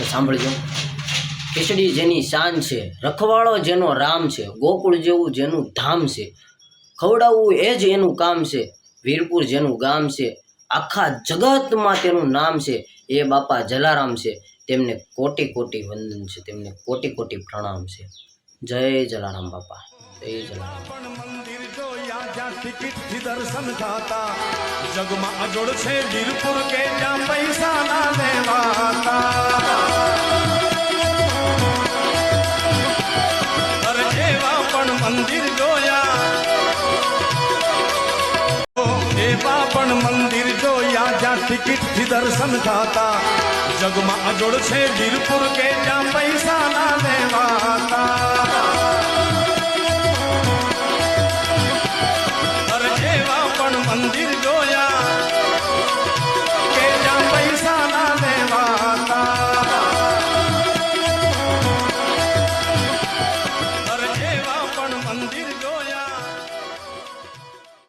તો સાંભળજો. ખીચડી જેની શાન છે, રખવાળો જેનો રામ છે, ગોકુળ જેવું જેનું ધામ છે, ખવડાવવું એ જ એનું કામ છે, વીરપુર જેનું ગામ છે, આખા જગતમાં તેનું નામ છે, એ બાપા જલારામ છે, તેમને કોટી કોટી વંદન છે, તેમને કોટી કોટી પ્રણામ છે. જય જલારામ બાપા, જય જલારામ. દર્શન જગમાં અજોડ છે વીરપુર કે મંદિર જોયા. એવા પણ મંદિર જોયા, જ્યાં ટિકિટથી દર્શન થતા. જગમાં અજોડ છે વીરપુર કે જ્યાં પૈસા ના લેવાતા. મંદિર જોયા